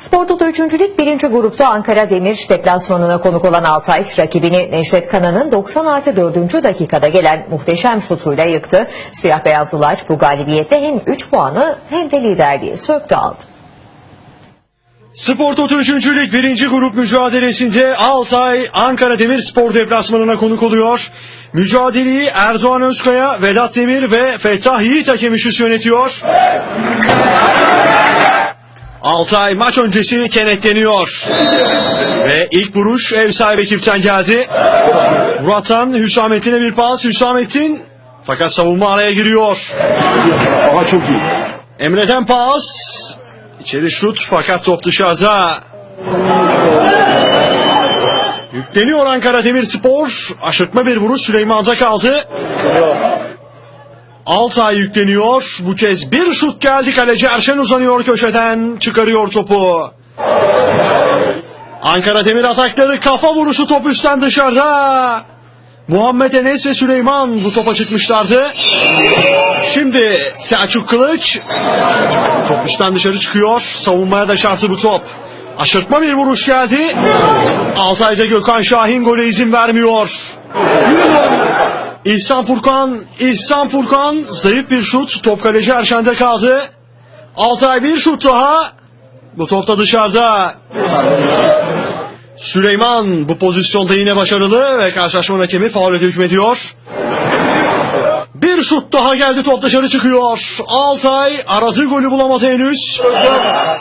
Spor Toto 3. Lig 1. grupta Ankara Demir deplasmanına konuk olan Altay rakibini Neşvet Kanan'ın 90 artı 4. dakikada gelen muhteşem şutuyla yıktı. Siyah beyazlılar bu galibiyette hem 3 puanı hem de liderliği söktü aldı. Spor Toto 3. Lig 1. grup mücadelesinde Altay Ankara Demirspor deplasmanına konuk oluyor. Mücadeleyi Erdoğan Özkaya, Vedat Demir ve Fettah Yiğit hakem üçlüsü yönetiyor. Altay maç öncesi kenetleniyor. Ve ilk vuruş ev sahibi ekipten geldi. Murat'tan Hüsamettin'e bir pas. Hüsamettin fakat savunma araya giriyor. Ama çok iyi. Emre'den pas. İçeri şut fakat top dışarıda. Yükleniyor Ankara Demirspor. Aşırtma bir vuruş Süleyman'da kaldı. Altay yükleniyor. Bu kez bir şut geldi. Kaleci Erşen uzanıyor köşeden. Çıkarıyor topu. Ankara Demir atakları kafa vuruşu top üstten dışarıda. Muhammed Enes ve Süleyman bu topa çıkmışlardı. Şimdi Selçuk Kılıç top üstten dışarı çıkıyor. Savunmaya da çarptı bu top. Aşırtma bir vuruş geldi. Altay'da Gökhan Şahin gole izin vermiyor. İhsan Furkan, İhsan Furkan zayıf bir şut. Top kaleci Erşen'de kaldı. Altay bir şut daha. Bu top da dışarıda. Süleyman bu pozisyonda yine başarılı ve karşılaşma hakemi faul hükmediyor. Bir şut daha geldi top dışarı çıkıyor. Altay aradığı golü bulamadı henüz.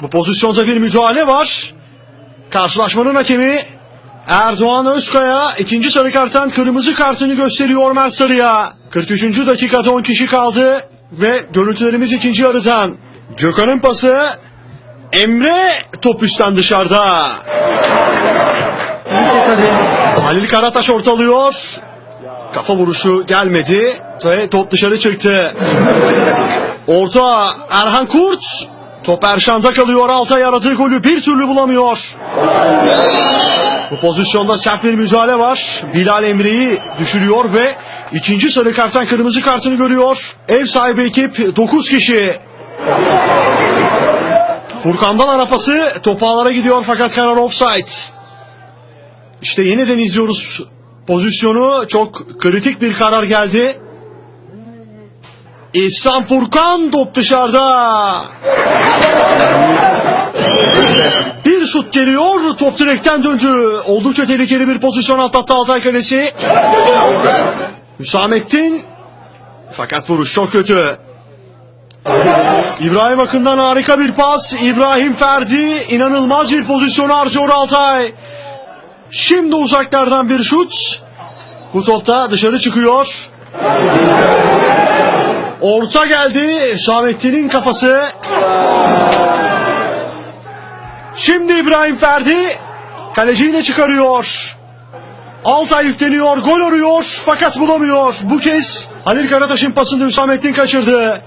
Bu pozisyonda bir müdahale var. Karşılaşmanın hakemi Erdoğan Özkaya ikinci sarı karttan kırmızı kartını gösteriyor Mert Sarı'ya. 43. dakikada 10 kişi kaldı ve görüntülerimiz ikinci yarıdan. Gökhan'ın pası Emre top üstten dışarıda. Halil Karataş ortalıyor. Kafa vuruşu gelmedi ve top dışarı çıktı. Orta Erhan Kurt. Top Erşan'da kalıyor. Altay aradığı golü bir türlü bulamıyor. Bu pozisyonda sert bir müdahale var. Bilal Emre'yi düşürüyor ve ikinci sarı karttan kırmızı kartını görüyor. Ev sahibi ekip 9 kişi. Furkan'dan arapası top ağlara gidiyor fakat karar offside. İşte yeniden izliyoruz pozisyonu. Çok kritik bir karar geldi. İhsan Furkan top dışarıda. Bir şut geliyor. Top direkten döndü. Oldukça tehlikeli bir pozisyon atlattı Altay Kalesi. Hüsamettin. Fakat vuruş çok kötü. İbrahim Akın'dan harika bir pas. İbrahim Ferdi inanılmaz bir pozisyon harcıyor Altay. Şimdi uzaklardan bir şut. Bu top da dışarı çıkıyor. Orta geldi. Hüsamettin'in kafası. Şimdi İbrahim Ferdi kaleciyle çıkarıyor. Altay yükleniyor, gol arıyor fakat bulamıyor. Bu kez Halil Karataş'ın pasını Hüsamettin kaçırdı.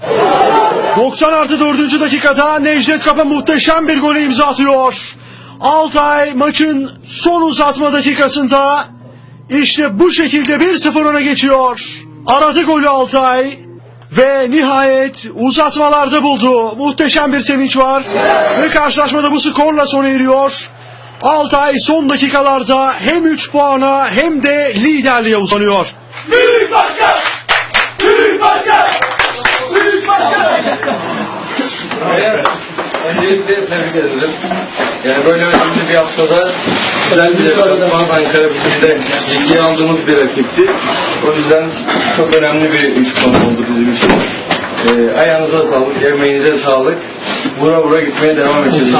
90 artı 4. dakikada Necdet Kapa muhteşem bir gole imza atıyor. Altay maçın son uzatma dakikasında işte bu şekilde 1-0 öne geçiyor. Aradı golü Altay ve nihayet uzatmalarda buldu. Muhteşem bir sevinç var ve karşılaşmada bu skorla sona eriyor. Altay son dakikalarda hem 3 puana hem de liderliğe uzanıyor. Büyük başkan! Büyük başkan! Büyük başkan! Öncelikle tebrik ederim. Yani böyle önemli bir haftada güzel bir deplasman Ankara bizde ciddiye aldığımız bir rakipti. O yüzden çok önemli bir üç puan oldu bizim için. Ee, ayağınıza sağlık, emeğinize sağlık. Vura vura gitmeye devam edeceğiz.